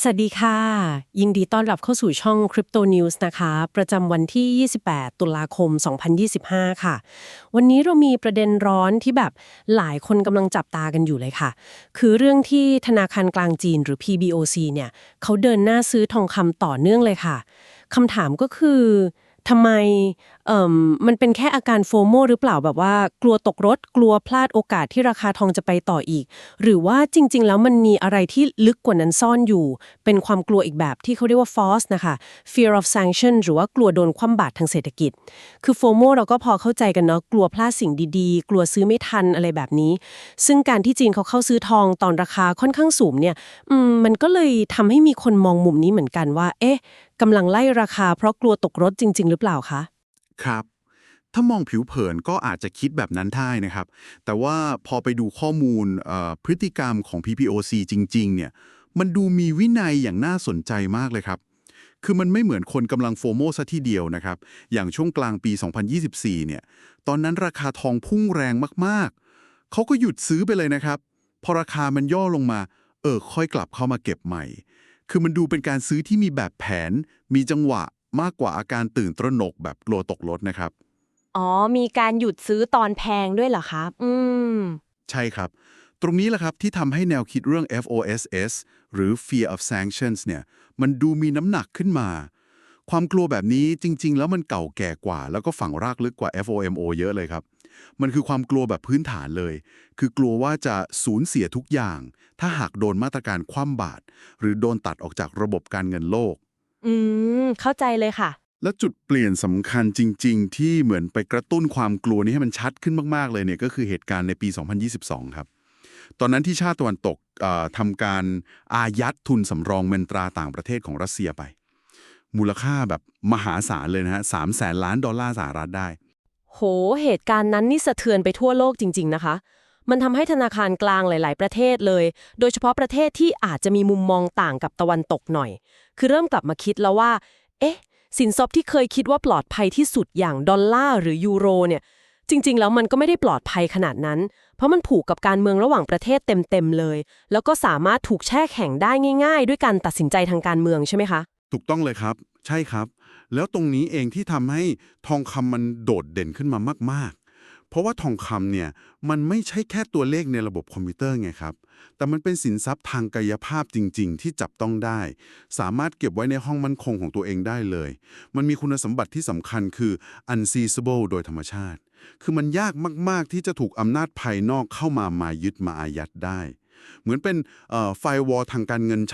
สวัสดีค่ะ ยินดีต้อนรับเข้าสู่ช่อง Crypto News นะคะ ประจำวันที่ 28 ตุลาคม 2025 ค่ะ วันนี้เรามีประเด็นร้อนที่แบบหลายคนกำลังจับตากันอยู่เลยค่ะ คือเรื่องที่ธนาคารกลางจีนหรือ PBOC เนี่ยเขาเดินหน้าซื้อทองคำต่อเนื่องเลยค่ะคำถามก็คือ ทำไมเอ่มมันเป็นแค่อาการโฟโมหรือเปล่าแบบว่า กลัวตกรถกลัวพลาดโอกาสที่ราคาทองจะไปต่ออีก หรือว่าจริง ๆ แล้วมันมีอะไรที่ลึกกว่านั้นซ่อนอยู่ เป็นความกลัวอีกแบบที่เขาเรียกว่า force นะคะ fear of sanction หรือว่ากลัวโดนคว่ำบาตรทางเศรษฐกิจ คือโฟโมเราก็พอเข้าใจกันเนาะกลัวพลาดสิ่งดีๆ กลัวซื้อไม่ทันอะไรแบบนี้ ซึ่งการที่จีนเขาเข้าซื้อทองตอนราคาค่อนข้างสูงเนี่ยมมันก็เลยทำให้มีคนมองมุมนี้เหมือนกันว่า เอ๊ะ กำลังไล่ราคาเพราะกลัวตกรถจริง ๆ หรือเปล่าคะ ครับ ถ้ามองผิวเผินก็อาจจะคิดแบบนั้นได้นะครับ แต่ว่าพอไปดูข้อมูลพฤติกรรมของ PPOC จริง ๆ เนี่ย มันดูมีวินัยอย่างน่าสนใจมากเลยครับ คือมันไม่เหมือนคนกำลังโฟโมซะทีเดียวนะครับ อย่างช่วงกลางปี 2024 เนี่ย ตอนนั้นราคาทองพุ่งแรงมากๆ เขาก็หยุดซื้อไปเลยนะครับ พอราคามันย่อลงมา เออ ค่อยกลับเข้ามาเก็บใหม่ คือมันดูเป็นการซื้อที่มีแบบแผน มีจังหวะมากกว่าอาการตื่นตระหนกแบบกลัวตกรถนะครับ อ๋อ มีการหยุดซื้อตอนแพงด้วยเหรอครับอืม ใช่ครับ ตรงนี้แหละครับที่ทำให้แนวคิดเรื่อง FOSS หรือ Fear of Sanctions เนี่ย มันดูมีน้ำหนักขึ้นมา ความกลัวแบบนี้จริง ๆ แล้วมันเก่าแก่กว่า แล้วก็ฝังรากลึกกว่า FOMO เยอะเลยครับ มันคือความกลัวแบบพื้นฐานเลย คือกลัวว่าจะสูญเสียทุกอย่าง ถ้าหากโดนมาตรการคว่ำบาตรหรือโดนตัดออกจากระบบการเงินโลก อืม เข้าใจเลยค่ะ และจุดเปลี่ยนสำคัญจริง ๆ ที่เหมือนไปกระตุ้นความกลัวนี้ให้มันชัดขึ้นมากๆเลยเนี่ยก็คือเหตุการณ์ในปี 2022 ครับตอนนั้นที่ชาติตะวันตกเอ่อทำการอายัดทุนสำรองเงินตราต่างประเทศของรัสเซียไป มูลค่าแบบมหาศาลเลยนะฮะสามแสนล้านดอลลาร์สหรัฐได้ โห เหตุการณ์นั้นนี่สะเทือนไปทั่วโลกจริง ๆ นะคะ มันทำให้ธนาคารกลางหลาย ๆ ประเทศเลย โดยเฉพาะประเทศที่อาจจะมีมุมมองต่างกับตะวันตกหน่อย คือเริ่มกลับมาคิดแล้วว่า เอ๊ะ สินทรัพย์ที่เคยคิดว่าปลอดภัยที่สุดอย่างดอลลาร์หรือยูโรเนี่ย จริง ๆ แล้วมันก็ไม่ได้ปลอดภัยขนาดนั้น เพราะมันผูกกับการเมืองระหว่างประเทศเต็ม ๆ เลย แล้วก็สามารถถูกแช่แข็งได้ง่าย ๆ ด้วยการตัดสินใจทางการเมืองใช่ไหมคะ ถูกต้องเลยครับ ใช่ครับ แล้วตรงนี้เองที่ทำให้ทองคำมันโดดเด่นขึ้นมามาก ๆ เพราะว่าทองคำเนี่ยมันไม่ใช่แค่ตัวเลขในระบบคอมพิวเตอร์ไงครับ แต่มันเป็นสินทรัพย์ทางกายภาพจริง ๆ ที่จับต้องได้ สามารถเก็บไว้ในห้องมั่นคงของตัวเองได้เลย มันมีคุณสมบัติที่สำคัญคือ unseizable โดยธรรมชาติ คือมันยากมาก ๆ ที่จะถูกอำนาจภายนอกเข้ามามายึดมาอายัดได้ เหมือนเป็นไฟวอลทางการเงิน